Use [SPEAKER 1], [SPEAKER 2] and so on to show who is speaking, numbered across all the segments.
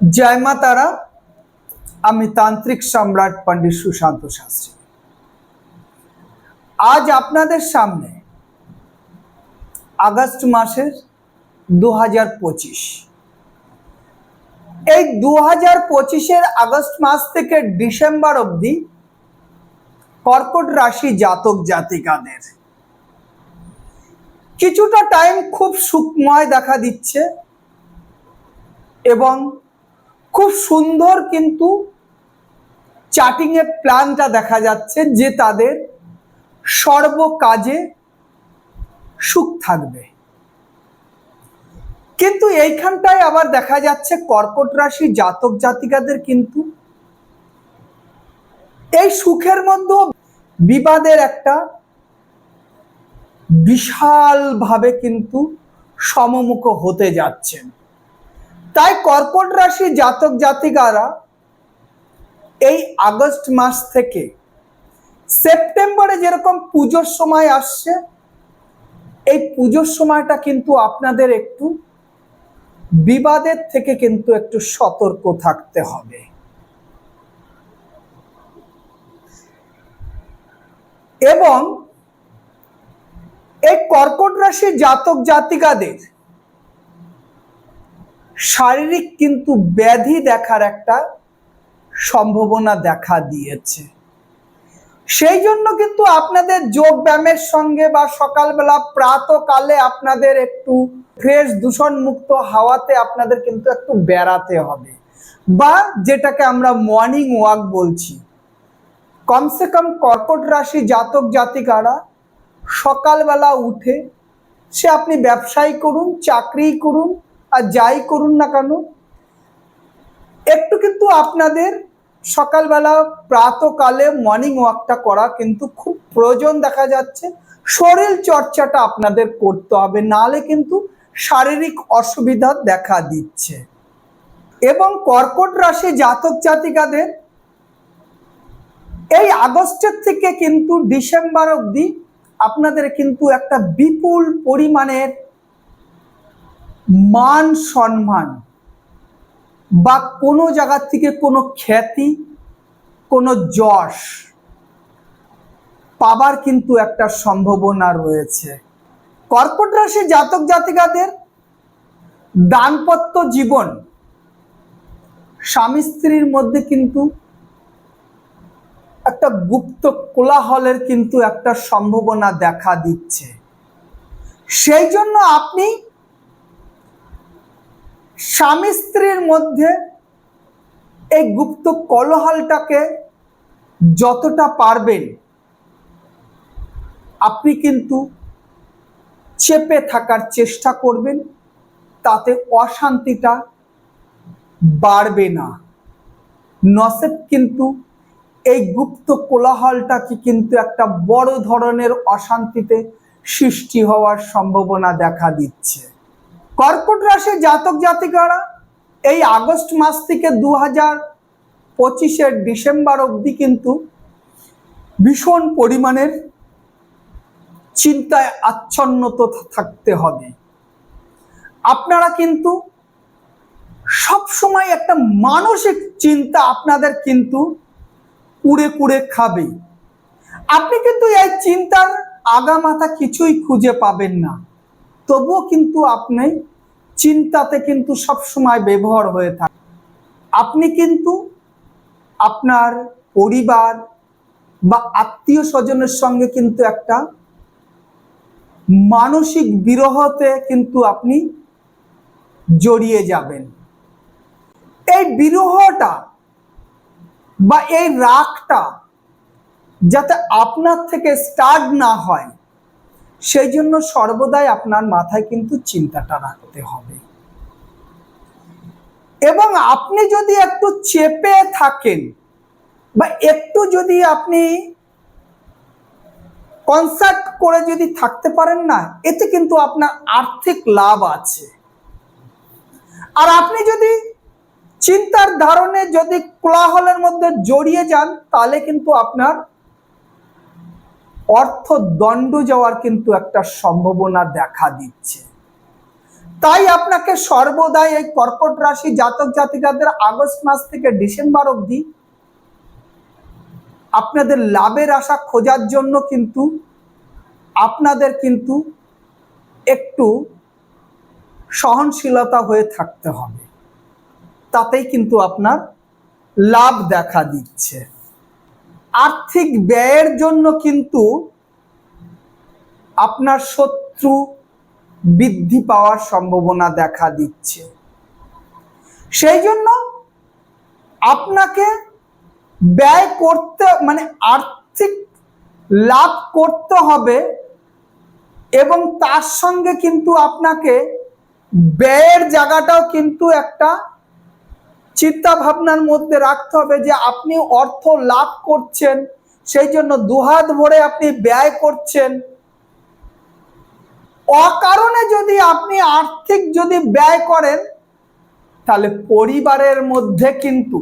[SPEAKER 1] জয় মা তারা। আমি তান্ত্রিক সম্রাট পণ্ডিত সুশান্ত শাস্ত্রী। আজ আপনাদের সামনে আগস্ট মাসের দু হাজার পঁচিশ। এই দু হাজার পঁচিশের আগস্ট মাস থেকে ডিসেম্বর অবধি কর্কট রাশি জাতক জাতিকাদের। কিছুটা টাইম খুব সুখময় দেখা দিচ্ছে এবং খুব সুন্দর কিন্তু চাটিং এর প্ল্যানটা দেখা যাচ্ছে যে তাদের সর্বকাজে সুখ থাকবে। কিন্তু এইখানটায় আবার দেখা যাচ্ছে কর্কট রাশি জাতক জাতিকাদের কিন্তু এই সুখের মধ্যেও বিবাদের একটা বিশালভাবে কিন্তু সমমুখ হতে যাচ্ছেন। তাই কর্কট রাশি জাতক জাতিকারা এই আগস্ট মাস থেকে সেপ্টেম্বরে যেরকম পুজোর সময় আসছে, এই পুজোর সময়টা কিন্তু আপনাদের একটু বিবাদের থেকে কিন্তু একটু সতর্ক থাকতে হবে। এবং এই কর্কট রাশি জাতক জাতিকাদের শারীরিক কিন্তু ব্যাধি দেখার একটা সম্ভাবনা দেখা দিয়েছে। সেই জন্য কিন্তু আপনাদের যোগ ব্যায়ামের সঙ্গে বা সকালবেলা প্রাতকালে আপনাদের একটু ফ্রেশ দূষণ মুক্ত হাওয়াতে আপনাদের কিন্তু একটু বেড়াতে হবে বা যেটাকে আমরা মর্নিং ওয়াক বলছি। কমসে কম কর্কট রাশি জাতক জাতিকারা সকালবেলা উঠে সে আপনি ব্যবসায়ী করুন, চাকরি করুন আর যাই করুন না কেন, একটু কিন্তু আপনাদের সকালবেলা প্রাতকালে মর্নিং ওয়াকটা করা কিন্তু খুব প্রয়োজন দেখা যাচ্ছে। শরীর চর্চাটা আপনাদের করতে হবে, নালে কিন্তু শারীরিক অসুবিধা দেখা দিচ্ছে। এবং কর্কট রাশি জাতক জাতিকাদের, এই আগস্টের থেকে কিন্তু ডিসেম্বর অবধি আপনাদের কিন্তু একটা বিপুল পরিমাণের মান সম্মান বা কোনো জায়গা থেকে কোনো খ্যাতি, কোনো যশ পাবার কিন্তু একটা সম্ভাবনা রয়েছে। কর্কট রাশি জাতক জাতিকাদের দানপত্য জীবন স্বামী স্ত্রীর মধ্যে কিন্তু একটা গুপ্ত কোলাহলের কিন্তু একটা সম্ভাবনা দেখা দিচ্ছে। সেই জন্য আপনি স্বামী স্ত্রীর মধ্যে এই গুপ্ত কলহালটাকে যতটা পারবেন, আপনি কিন্তু চেপে থাকার চেষ্টা করবেন, তাতে অশান্তিটা বাড়বে না। নসেব কিন্তু এই গুপ্ত কোলাহলটাকে কিন্তু একটা বড় ধরনের অশান্তিতে সৃষ্টি হওয়ার সম্ভাবনা দেখা দিচ্ছে। কর্কট রাশি জাতক জাতিকারা এই আগস্ট মাস থেকে দু হাজার পঁচিশের ডিসেম্বর অবধি কিন্তু ভীষণ পরিমাণের চিন্তায় আচ্ছন্নত থাকতে হবে। আপনারা কিন্তু সব সময় একটা মানসিক চিন্তা আপনাদের কিন্তু কুড়ে কুড়ে খাবে আপনি কিন্তু এই চিন্তার আগামাথা কিছুই খুঁজে পাবেন না। তবুও কিন্তু আপনি চিন্তাতে কিন্তু সবসময় ব্যবহার হয়ে থাকে আপনি কিন্তু আপনার পরিবার বা আত্মীয় স্বজনের সঙ্গে কিন্তু একটা মানসিক বিরহতে কিন্তু আপনি জড়িয়ে যাবেন। এই বিরহটা বা এই রাগটা যাতে আপনার থেকে স্টার্ট না হয় সেই জন্য সর্বদাই আপনার মাথায় কিন্তু চিন্তাটা রাখতে হবে। এবং আপনি যদি একটু চেপে থাকেন বা একটু যদি আপনি কনসার্ট করে যদি থাকতে পারেন না, এতে কিন্তু আপনার আর্থিক লাভ আছে। আর আপনি যদি চিন্তার ধারণে যদি কোলাহলের মধ্যে জড়িয়ে যান, তাহলে কিন্তু আপনার অর্থ দণ্ড যাওয়ার কিন্তু একটা সম্ভাবনা দেখা দিচ্ছে। তাই আপনাকে সর্বদাই এই কর্কট রাশি জাতক জাতিকাদের আগস্ট মাস থেকে ডিসেম্বর অবধি আপনাদের লাভের আশা খোঁজার জন্য কিন্তু আপনাদের কিন্তু একটু সহনশীলতা হয়ে থাকতে হবে। তাতেই কিন্তু আপনার লাভ দেখা দিচ্ছে। আর্থিক ব্যয়ের জন্য কিন্তু আপনার শত্রু বৃদ্ধি পাওয়ার সম্ভাবনা দেখা দিচ্ছে। সেই জন্য আপনাকে ব্যয় করতে মানে আর্থিক লাভ করতে হবে এবং তার সঙ্গে কিন্তু আপনাকে ব্যয়ের জায়গাটাও কিন্তু একটা চিন্তা ভাবনার মধ্যে রাখতে হবে যে আপনি অর্থ লাভ করছেন, সেই জন্য দুহাত ভরে আপনি ব্যয় করছেন। অকারণে যদি আপনি আর্থিক যদি ব্যয় করেন, তাহলে পরিবারের মধ্যে কিন্তু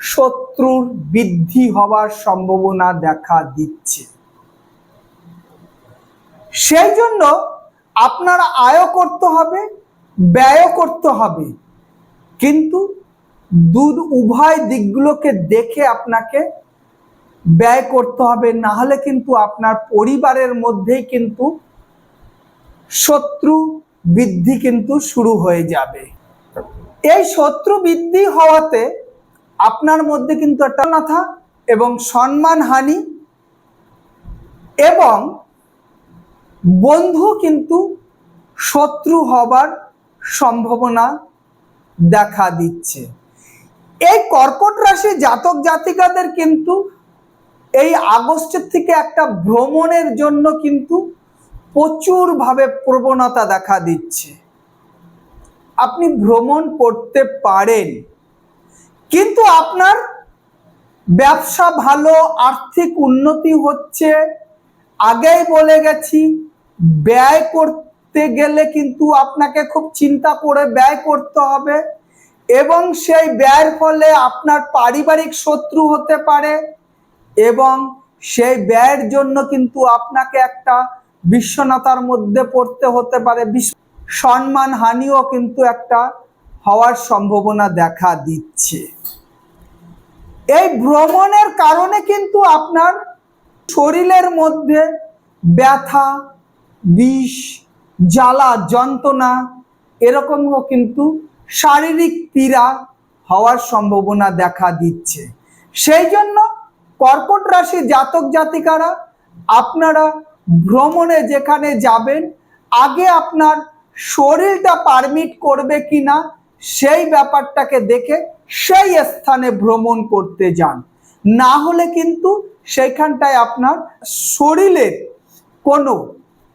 [SPEAKER 1] শত্রুর বৃদ্ধি হওয়ার সম্ভাবনা দেখা দিচ্ছে। সেই জন্য আপনার আয়ও করতে হবে ব্যয় করতে হবে। কিন্তু দুধ উভয় দিকগুলোকে দেখে আপনাকে ব্যয় করতে হবে। না হলে কিন্তু আপনার পরিবারের মধ্যেই কিন্তু শত্রু বৃদ্ধি কিন্তু শুরু হয়ে যাবে। এই শত্রু বৃদ্ধি হওয়াতে আপনার মধ্যে কিন্তু একটা নাথা এবং সম্মান হানি এবং বন্ধু কিন্তু শত্রু হবার সম্ভাবনা দেখা দিচ্ছে। এই কর্কট রাশি জাতক জাতিকাদের কিন্তু এই আগস্টের থেকে একটা ভ্রমণের জন্য কিন্তু প্রচুরভাবে প্রবণতা দেখা দিচ্ছে। আপনি ভ্রমণ করতে পারেন, কিন্তু আপনার ব্যবসা ভালো, আর্থিক উন্নতি হচ্ছে, আগেই বলে গেছি, ব্যয় করতে গেলে কিন্তু আপনাকে খুব চিন্তা করে ব্যয় করতে হবে। এবং সেই ব্যয়ের ফলে আপনার পারিবারিক শত্রু হতে পারে এবং সেই ব্যয়ের জন্য কিন্তু আপনাকে একটা বিশ্বনাথার মধ্যে পড়তে হতে পারে। সম্মান হানিও কিন্তু একটা হওয়ার সম্ভাবনা দেখা দিচ্ছে। এই ভ্রমণের কারণে কিন্তু আপনার শরীরের মধ্যে ব্যথা, বিষ, জ্বালা, যন্ত্রণা এরকমও কিন্তু শারীরিক পীড়া হওয়ার সম্ভাবনা দেখা দিচ্ছে। সেই জন্য কর্কট রাশি জাতক জাতিকারা, আপনারা ভ্রমণে যেখানে যাবেন, আগে আপনার শরীরটা পারমিট করবে কিনা, সেই ব্যাপারটাকে দেখে সেই স্থানে ভ্রমণ করতে যান। না হলে কিন্তু সেইখানটায় আপনার শরীরের কোনো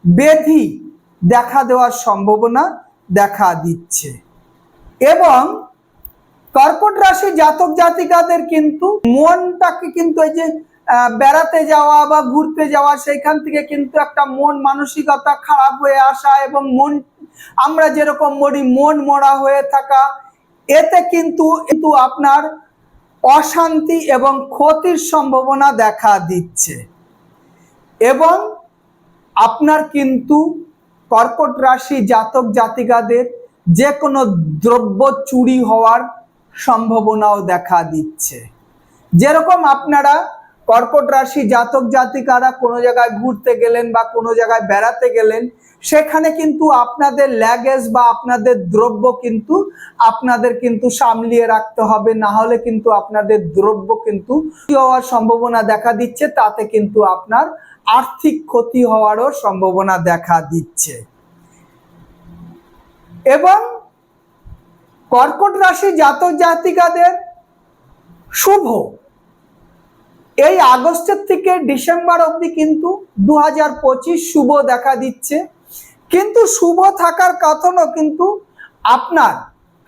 [SPEAKER 1] ব্যাধি দেখা দেওয়ার সম্ভাবনা দেখা দিচ্ছে। এবং কর্কট রাশি জাতক জাতিকাদের কিন্তু মনটাকে কিন্তু এই যে বেড়াতে যাওয়া বা ঘুরতে যাওয়া, সেইখান থেকে কিন্তু একটা মন মানসিকতা খারাপ হয়ে আসা এবং মন, আমরা যেরকম মরি মন মরা হয়ে থাকা, এতে কিন্তু কিন্তু আপনার অশান্তি এবং ক্ষতির সম্ভাবনা দেখা দিচ্ছে। এবং আপনার কিন্তু কর্কট রাশি জাতক জাতিকাদের যে কোনো দ্রব্য চুরি হওয়ার সম্ভাবনাও দেখা দিচ্ছে। যেরকম আপনারা কর্কট রাশি জাতক জাতিকারা কোনো জায়গায় ঘুরতে গেলেন বা কোনো জায়গায় বেড়াতে গেলেন, সেখানে কিন্তু আপনাদের ল্যাগেজ বা আপনাদের দ্রব্য কিন্তু আপনাদের কিন্তু সামলিয়ে রাখতে হবে, না হলে কিন্তু আপনাদের দ্রব্য কিন্তু হওয়ার সম্ভাবনা দেখা দিচ্ছে, তাতে কিন্তু আপনার আর্থিক ক্ষতি হওয়ারও সম্ভাবনা দেখা দিচ্ছে। এবং কর্কট রাশি জাতক জাতিকাদের শুভ। এই আগস্টের থেকে ডিসেম্বর অবধি কিন্তু দু হাজার পঁচিশ শুভ দেখা দিচ্ছে। কিন্তু শুভ থাকার কথনও কিন্তু আপনার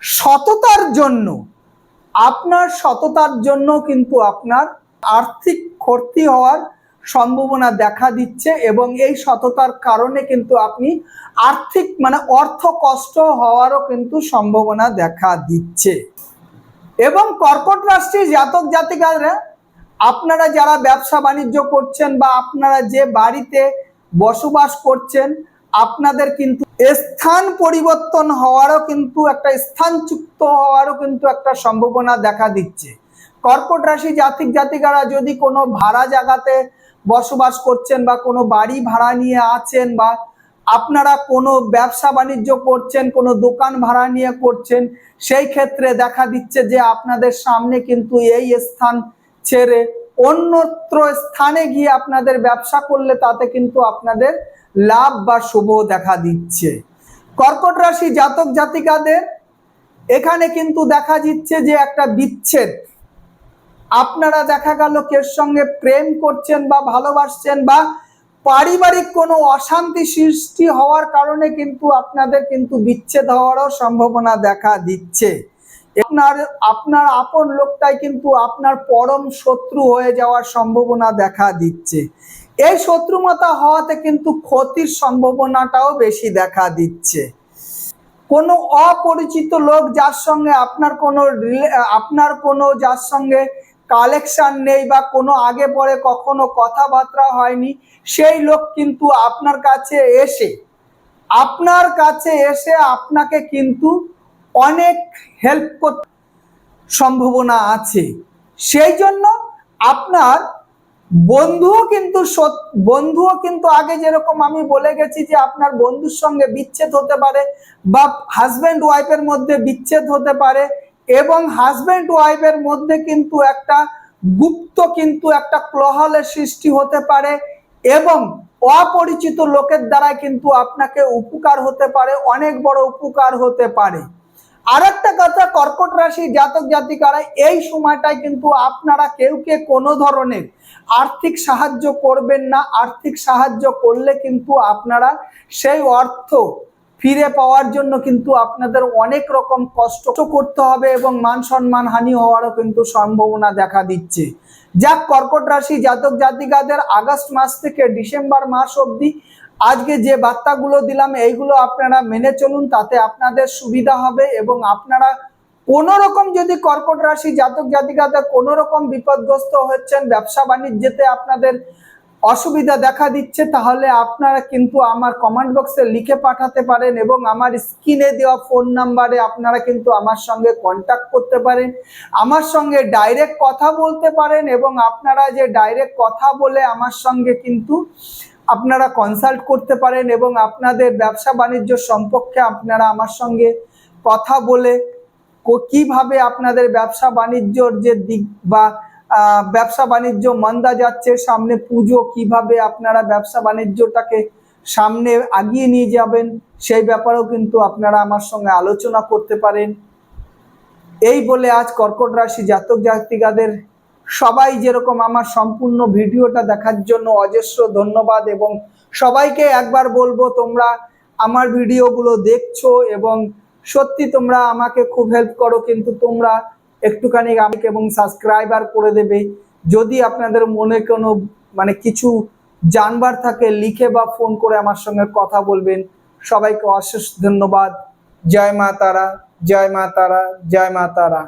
[SPEAKER 1] সততার জন্য, আপনার সততার জন্য কিন্তু আপনার আর্থিক ক্ষতি হওয়ার সম্ভাবনা দেখা দিচ্ছে এবং এই সততার কারণে কিন্তু আপনি আর্থিক মানে অর্থ কষ্ট হওয়ারও কিন্তু সম্ভাবনা দেখা দিচ্ছে। এবং কর্কট রাশির জাতক জাতিকারা, আপনারা যারা ব্যবসা বাণিজ্য করছেন বা আপনারা যে বাড়িতে বসবাস করছেন, আপনাদের কিন্তু স্থান পরিবর্তন হওয়ারও কিন্তু একটা স্থানচ্যুত হওয়ারও কিন্তু একটা সম্ভাবনা দেখা দিচ্ছে। কর্কট রাশি জাতিক জাতিকারা যদি কোনো ভাড়া জায়গাতে বসবাস করছেন বা কোনো বাড়ি ভাড়া নিয়ে আছেন বা আপনারা কোনো ব্যবসা বাণিজ্য করছেন, কোনো দোকান ভাড়া নিয়ে করছেন, সেই ক্ষেত্রে দেখা দিচ্ছে যে আপনাদের সামনে কিন্তু এই স্থান ছেড়ে অন্যত্র স্থানে গিয়ে আপনাদের ব্যবসা করলে তাতে কিন্তু আপনাদের লাভ বা শুভ দেখা দিচ্ছে। কর্কট রাশি জাতক জাতিকাদের, এখানে কিন্তু দেখা দিচ্ছে যে একটা বিচ্ছেদ। আপনারা দেখা গেল কের সঙ্গে প্রেম করছেন বা ভালোবাসছেন বা পারিবারিক কোনো অশান্তি সৃষ্টি হওয়ার কারণে কিন্তু আপনাদের কিন্তু বিচ্ছেদ হওয়ারও সম্ভাবনা দেখা দিচ্ছে। আপনার আপনার আপন লোকটাই কিন্তু আপনার পরম শত্রু হয়ে যাওয়ার সম্ভাবনা দেখা দিচ্ছে। এই শত্রুমতা হওয়াতে কিন্তু ক্ষতির সম্ভাবনাটাও বেশি দেখা দিচ্ছে। কোনো অপরিচিত লোক যার সঙ্গে আপনার কোনো আপনার কোনো যার সঙ্গে কালেকশন নেই বা কোনো আগে পরে কখনো কথাবার্তা হয়নি, সেই লোক কিন্তু আপনার কাছে এসে, আপনার কাছে এসে আপনাকে কিন্তু অনেক হেল্প করতে সম্ভাবনা আছে। সেই জন্য আপনার বন্ধুও কিন্তু বন্ধুও কিন্তু আগে যেরকম আমি বলে গেছি যে আপনার বন্ধুর সঙ্গে বিচ্ছেদ হতে পারে বা হাজব্যান্ড ওয়াইফের মধ্যে বিচ্ছেদ হতে পারে এবং হাজব্যান্ড ওয়াইফের মধ্যে কিন্তু একটা গুপ্ত কিন্তু একটা ক্লহলের সৃষ্টি হতে পারে এবং অপরিচিত লোকের দ্বারা কিন্তু আপনাকে উপকার হতে পারে, অনেক বড় উপকার হতে পারে। আর একটা কথা, কর্কট রাশি জাতক জাতিকারা এই সময়টায় কিন্তু আপনারা কেউ কে কোনো ধরনের আর্থিক সাহায্য করবেন না। আর্থিক সাহায্য করলে কিন্তু আপনারা সেই অর্থ ফিরে পাওয়ার জন্য কিন্তু আপনাদের অনেক রকম কষ্ট করতে হবে এবং মান সম্মান হানি হওয়ারও কিন্তু সম্ভাবনা দেখা দিচ্ছে। যাক, কর্কট রাশি জাতক জাতিকাদের আগস্ট মাস থেকে ডিসেম্বর মাস অবধি আজকে যে বার্তাগুলো দিলাম, এইগুলো আপনারা মেনে চলুন, তাতে আপনাদের সুবিধা হবে এবং আপনারা কোনো রকম যদি কর্কট রাশি জাতক জাতিকাতে কোনো রকম বিপদগ্রস্ত হচ্ছেন, ব্যবসা বাণিজ্যতে আপনাদের অসুবিধা দেখা দিচ্ছে, তাহলে আপনারা কিন্তু আমার কমেন্ট বক্সে লিখে পাঠাতে পারেন এবং আমার স্ক্রিনে দেওয়া ফোন নাম্বারে আপনারা কিন্তু আমার সঙ্গে কন্ট্যাক্ট করতে পারেন। আমার সঙ্গে ডাইরেক্ট কথা বলতে পারেন এবং আপনারা যে ডাইরেক্ট কথা বলে আমার সঙ্গে কিন্তু আপনারা কনসাল্ট করতে পারেন এবং আপনাদের ব্যবসা বাণিজ্য সম্পর্কে আপনারা আমার সঙ্গে কথা বলে কীভাবে আপনাদের ব্যবসা বাণিজ্যর যে দিক বা ব্যবসা বাণিজ্য মন্দা যাচ্ছে, সামনে পুজো কীভাবে আপনারা ব্যবসা বাণিজ্যটাকে সামনে আগিয়ে নিয়ে যাবেন, সেই ব্যাপারেও কিন্তু আপনারা আমার সঙ্গে আলোচনা করতে পারেন। এই বলে আজ কর্কট রাশি জাতক জাতিকাদের সবাই যেরকম আমার সম্পূর্ণ ভিডিওটা দেখার জন্য অজস্র ধন্যবাদ এবং সবাইকে একবার বলব, তোমরা আমার ভিডিওগুলো দেখছ এবং সত্যি তোমরা আমাকে খুব হেল্প করো, কিন্তু তোমরা একটুখানি আমাকে এবং সাবস্ক্রাইবার করে দেবে। যদি আপনাদের মনে কোনো মানে কিছু জানবার থাকে, লিখে বা ফোন করে আমার সঙ্গে কথা বলবেন। সবাইকে অশেষ ধন্যবাদ। জয় মা তারা, জয় মা তারা, জয় মা তারা।